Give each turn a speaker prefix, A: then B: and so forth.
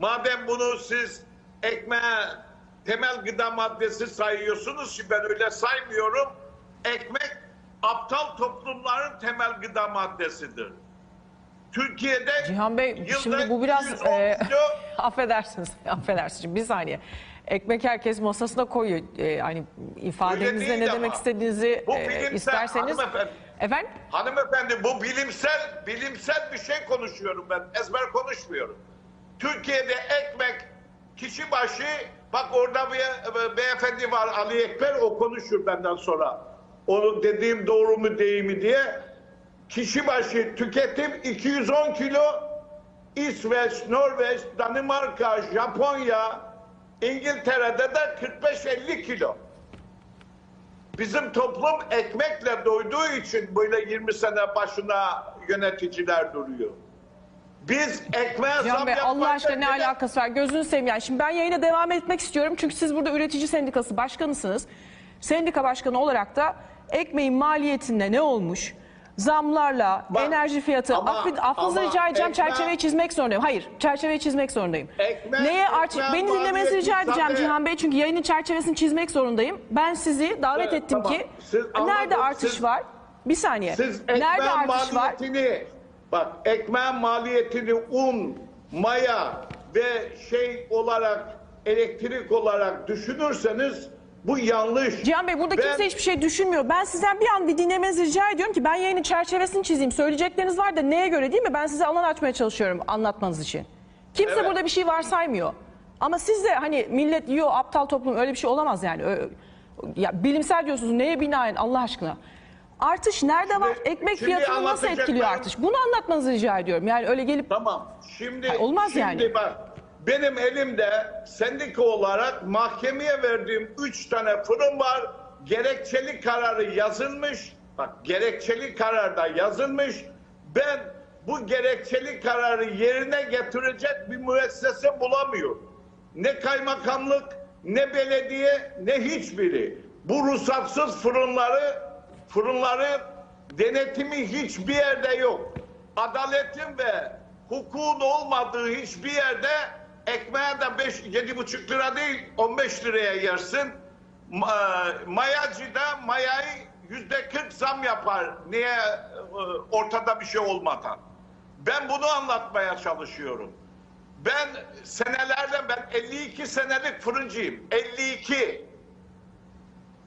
A: madem bunu siz ekmeğe temel gıda maddesi sayıyorsunuz ki ben öyle saymıyorum. Ekmek aptal toplumların temel gıda maddesidir. Türkiye'de
B: Cihan Bey şimdi bu biraz
A: 210
B: e, affedersiniz affedersiniz bir saniye. Ekmek herkes masasına koyuyor. E, hani ifadenizle ne
A: ama.
B: demek istediğinizi
A: Bu
B: e,
A: bilimsel,
B: isterseniz.
A: hanımefendi.
B: Efendim?
A: Hanımefendi bu bilimsel bilimsel bir şey konuşuyorum ben. Ezber konuşmuyorum. Türkiye'de ekmek kişi başı bak orada bir beyefendi var Ali Ekber o konuşur benden sonra. Onu dediğim doğru mu değil mi diye. Kişi başı tüketim 210 kilo İsveç, Norveç, Danimarka, Japonya, İngiltere'de de 45-50 kilo. Bizim toplum ekmekle doyduğu için böyle 20 sene başına yöneticiler duruyor. Biz ekmeğe
B: Cihan
A: zam
B: Bey Allah aşkına ne
A: bile-
B: alakası var? Gözünü seveyim. Yani şimdi ben yayına devam etmek istiyorum. Çünkü siz burada üretici sendikası başkanısınız. Sendika başkanı olarak da ekmeğin maliyetinde ne olmuş? Zamlarla,
A: Bak,
B: enerji fiyatı,
A: ama-
B: affınızı
A: ama
B: rica edeceğim
A: ekmeğe-
B: çerçeveyi çizmek zorundayım. Hayır, çerçeveyi çizmek zorundayım.
A: Ekmeğe-
B: Neye artık
A: ekmeğe
B: beni dinlemenizi
A: maliyeti
B: rica edeceğim
A: zaten-
B: Cihan Bey çünkü yayının çerçevesini çizmek zorundayım. Ben sizi davet
A: Evet,
B: ettim
A: tamam.
B: ki
A: Siz
B: nerede
A: anladım,
B: artış
A: siz-
B: var? Bir saniye.
A: Siz ekmeğin
B: nerede artış var?
A: maliyetini bak ekmeğin maliyetini un, maya ve şey olarak elektrik olarak düşünürseniz bu yanlış.
B: Cihan Bey burada
A: Ben-
B: kimse hiçbir şey düşünmüyor. Ben sizden bir an bir dinlemenizi rica ediyorum ki ben yayının çerçevesini çizeyim. Söyleyecekleriniz var da neye göre değil mi? Ben size alan açmaya çalışıyorum anlatmanız için. Kimse
A: Evet.
B: burada bir şey varsaymıyor. Ama siz de hani millet yiyor aptal toplum öyle bir şey olamaz yani. Ya bilimsel diyorsunuz neye binaen Allah aşkına. Artış nerede
A: Şimdi-
B: var? Ekmek fiyatını nasıl etkiliyor artış? Bunu anlatmanızı rica ediyorum. Yani öyle gelip
A: Tamam. Şimdi
B: Ha, olmaz
A: şimdi
B: yani.
A: bak benim elimde sendika olarak mahkemeye verdiğim üç tane fırın var. Gerekçeli kararı yazılmış. Bak gerekçeli kararda yazılmış. Ben bu gerekçeli kararı yerine getirecek bir müessese bulamıyorum. Ne kaymakamlık, ne belediye, ne hiçbiri. Bu ruhsatsız fırınları, fırınları denetimi hiçbir yerde yok. Adaletin ve hukukun olmadığı hiçbir yerde ekmeğe de 5 7,5 lira değil 15 liraya yersin. Ma- Mayacı da mayayı yüzde 40 zam yapar. Niye e, ortada bir şey olmadan? Ben bunu anlatmaya çalışıyorum. Ben senelerden ben 52 senelik fırıncıyım. 52.